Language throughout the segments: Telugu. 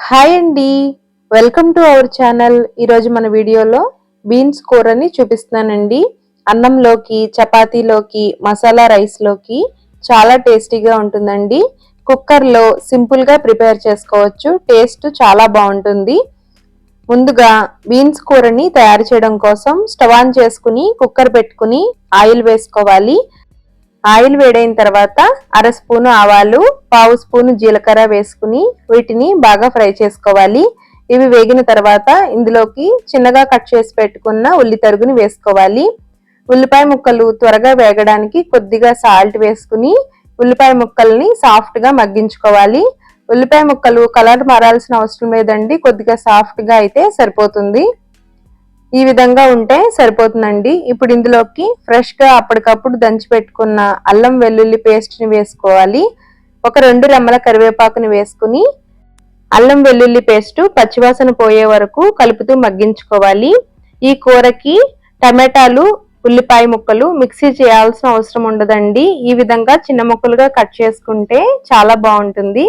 హాయ్ అండి. వెల్కమ్ టు అవర్ ఛానల్ ఈరోజు మన వీడియోలో బీన్స్ కూరని చూపిస్తున్నానండి. అన్నంలోకి చపాతీలోకి మసాలా రైస్లోకి చాలా టేస్టీగా ఉంటుందండి. కుక్కర్లో సింపుల్గా ప్రిపేర్ చేసుకోవచ్చు. టేస్ట్ చాలా బాగుంటుంది. ముందుగా బీన్స్ కూరని తయారు చేయడం కోసం స్టవ్ ఆన్ చేసుకుని కుక్కర్ పెట్టుకుని ఆయిల్ వేసుకోవాలి. ఆయిల్ వేడైన తర్వాత అర స్పూను ఆవాలు పావు స్పూను జీలకర్ర వేసుకుని వీటిని బాగా ఫ్రై చేసుకోవాలి. ఇవి వేగిన తర్వాత ఇందులోకి చిన్నగా కట్ చేసి పెట్టుకున్న ఉల్లి తరుగుని వేసుకోవాలి. ఉల్లిపాయ ముక్కలు త్వరగా వేగడానికి కొద్దిగా సాల్ట్ వేసుకుని ఉల్లిపాయ ముక్కల్ని సాఫ్ట్గా మగ్గించుకోవాలి. ఉల్లిపాయ ముక్కలు కలర్ మారాల్సిన అవసరం లేదండి కొద్దిగా సాఫ్ట్గా అయితే సరిపోతుంది. ఈ విధంగా ఉంటే సరిపోతుందండి. ఇప్పుడు ఇందులోకి ఫ్రెష్గా అప్పటికప్పుడు దంచి పెట్టుకున్న అల్లం వెల్లుల్లి పేస్ట్ని వేసుకోవాలి. ఒక రెండు రెమ్మల కరివేపాకుని వేసుకుని అల్లం వెల్లుల్లి పేస్ట్ పచ్చివాసన పోయే వరకు కలుపుతూ మగ్గించుకోవాలి. ఈ కూరకి టమాటాలు ఉల్లిపాయ ముక్కలు మిక్సీ చేయాల్సిన అవసరం ఉండదండి. ఈ విధంగా చిన్న ముక్కలుగా కట్ చేసుకుంటే చాలా బాగుంటుంది.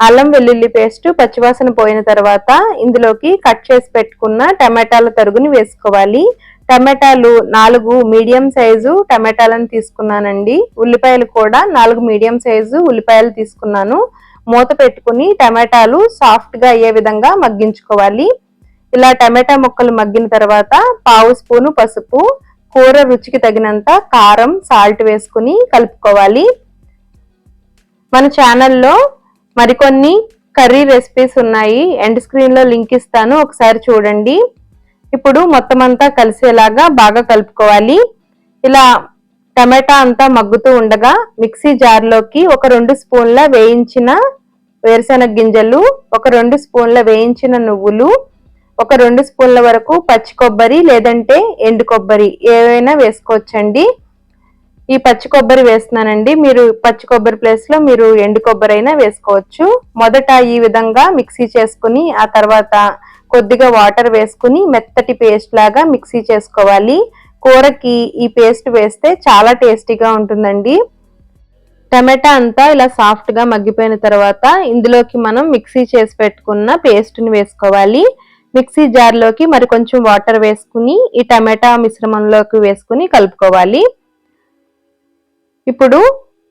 అల్లం వెల్లుల్లి పేస్ట్ పచ్చివాసన పోయిన తర్వాత ఇందులోకి కట్ చేసి పెట్టుకున్న టమాటాల తరుగుని వేసుకోవాలి. టమాటాలు నాలుగు మీడియం సైజు టమాటాలను తీసుకున్నానండి. ఉల్లిపాయలు కూడా నాలుగు మీడియం సైజు ఉల్లిపాయలు తీసుకున్నాను. మూత పెట్టుకుని టమాటాలు సాఫ్ట్గా అయ్యే విధంగా మగ్గించుకోవాలి. ఇలా టమాటా ముక్కలు మగ్గిన తర్వాత పావు స్పూను పసుపు కూర రుచికి తగినంత కారం సాల్ట్ వేసుకుని కలుపుకోవాలి. మన ఛానల్లో మరికొన్ని కర్రీ రెసిపీస్ ఉన్నాయి. ఎండ్ స్క్రీన్లో లింక్ ఇస్తాను. ఒకసారి చూడండి. ఇప్పుడు మొత్తం అంతా కలిసేలాగా బాగా కలుపుకోవాలి. ఇలా టమాటా అంతా మగ్గుతూ ఉండగా మిక్సీ జార్లోకి ఒక రెండు స్పూన్ల వేయించిన వేరుశెనగ గింజలు ఒక రెండు స్పూన్ల వేయించిన నువ్వులు ఒక రెండు స్పూన్ల వరకు పచ్చి కొబ్బరి లేదంటే ఎండు కొబ్బరి ఏవైనా వేసుకోవచ్చండి. ఈ పచ్చి కొబ్బరి వేస్తున్నానండి. మీరు పచ్చి కొబ్బరి ప్లేస్లో మీరు ఎండు కొబ్బరి అయినా వేసుకోవచ్చు. మొదట ఈ విధంగా మిక్సీ చేసుకుని ఆ తర్వాత కొద్దిగా వాటర్ వేసుకుని మెత్తటి పేస్ట్ లాగా మిక్సీ చేసుకోవాలి. కూరకి ఈ పేస్ట్ వేస్తే చాలా టేస్టీగా ఉంటుందండి. టమాటా అంతా ఇలా సాఫ్ట్గా మగ్గిపోయిన తర్వాత ఇందులోకి మనం మిక్సీ చేసి పెట్టుకున్న పేస్ట్ని వేసుకోవాలి. మిక్సీ జార్లోకి మరి కొంచెం వాటర్ వేసుకుని ఈ టమాటా మిశ్రమంలోకి వేసుకుని కలుపుకోవాలి. ఇప్పుడు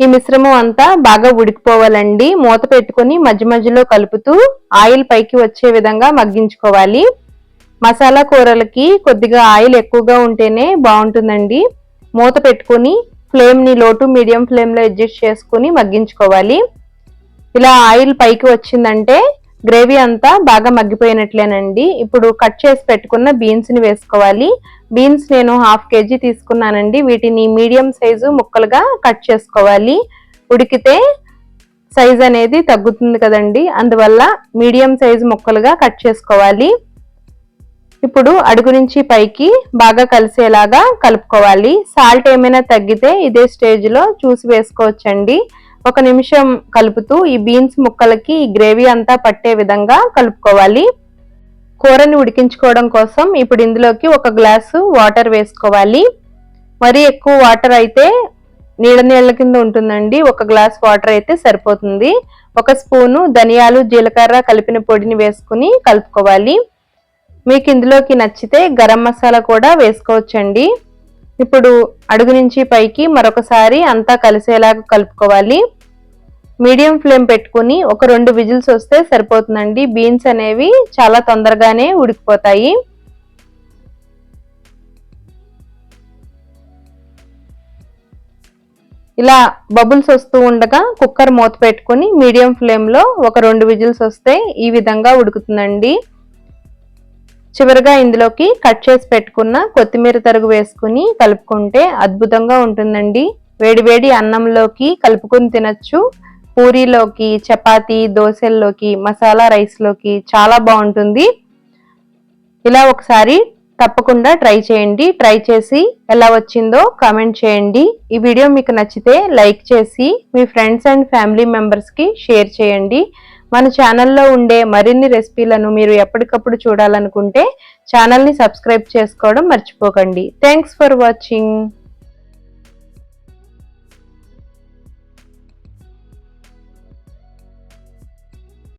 ఈ మిశ్రమం అంతా బాగా ఉడికిపోవాలండి. మూత పెట్టుకుని మధ్య మధ్యలో కలుపుతూ ఆయిల్ పైకి వచ్చే విధంగా మగ్గించుకోవాలి. మసాలా కూరలకి కొద్దిగా ఆయిల్ ఎక్కువగా ఉంటేనే బాగుంటుందండి. మూత పెట్టుకుని ఫ్లేమ్ని లో టు మీడియం ఫ్లేమ్లో అడ్జస్ట్ చేసుకుని మగ్గించుకోవాలి. ఇలా ఆయిల్ పైకి వచ్చిందంటే గ్రేవీ అంతా బాగా మగ్గిపోయినట్లేనండి. ఇప్పుడు కట్ చేసి పెట్టుకున్న బీన్స్ని వేసుకోవాలి. బీన్స్ నేను హాఫ్ కేజీ తీసుకున్నానండి. వీటిని మీడియం సైజు ముక్కలుగా కట్ చేసుకోవాలి. ఉడికితే సైజ్ అనేది తగ్గుతుంది కదండి. అందువల్ల మీడియం సైజు ముక్కలుగా కట్ చేసుకోవాలి. ఇప్పుడు అడుగు నుంచి పైకి బాగా కలిసేలాగా కలుపుకోవాలి. సాల్ట్ ఏమైనా తగ్గితే ఇదే స్టేజ్లో చూసి వేసుకోవచ్చండి. ఒక నిమిషం కలుపుతూ ఈ బీన్స్ ముక్కలకి ఈ గ్రేవీ అంతా పట్టే విధంగా కలుపుకోవాలి. కూరని ఉడికించుకోవడం కోసం ఇప్పుడు ఇందులోకి ఒక గ్లాసు వాటర్ వేసుకోవాలి. మరీ ఎక్కువ వాటర్ అయితే నీళ్ళ నీళ్ళ కింద ఉంటుందండి. ఒక గ్లాస్ వాటర్ అయితే సరిపోతుంది. ఒక స్పూను ధనియాలు జీలకర్ర కలిపిన పొడిని వేసుకుని కలుపుకోవాలి. మీకు ఇందులోకి నచ్చితే గరం మసాలా కూడా వేసుకోవచ్చండి. ఇప్పుడు అడుగు నుంచి పైకి మరొకసారి అంతా కలిసేలాగా కలుపుకోవాలి. మీడియం ఫ్లేమ్ పెట్టుకుని ఒక రెండు విజిల్స్ వస్తే సరిపోతుందండి. బీన్స్ అనేవి చాలా తొందరగానే ఉడికిపోతాయి. ఇలా బబుల్స్ వస్తూ ఉండగా కుక్కర్ మూత పెట్టుకుని మీడియం ఫ్లేమ్లో ఒక రెండు విజిల్స్ వస్తే ఈ విధంగా ఉడుకుతుందండి. చివరిగా ఇందులోకి కట్ చేసి పెట్టుకున్న కొత్తిమీర తరుగు వేసుకుని కలుపుకుంటే అద్భుతంగా ఉంటుందండి. వేడివేడి అన్నంలోకి కలుపుకుని తినచ్చు. పూరీలోకి చపాతీ దోశల్లోకి మసాలా రైస్లోకి చాలా బాగుంటుంది. ఇలా ఒకసారి తప్పకుండా ట్రై చేయండి. ట్రై చేసి ఎలా వచ్చిందో కామెంట్ చేయండి. ఈ వీడియో మీకు నచ్చితే లైక్ చేసి మీ ఫ్రెండ్స్ అండ్ ఫ్యామిలీ మెంబర్స్కి షేర్ చేయండి. మన ఛానల్లో ఉండే మరిన్ని రెసిపీలను మీరు ఎప్పటికప్పుడు చూడాలనుకుంటే ఛానల్ని సబ్స్క్రైబ్ చేసుకోవడం మర్చిపోకండి. Thanks for watching.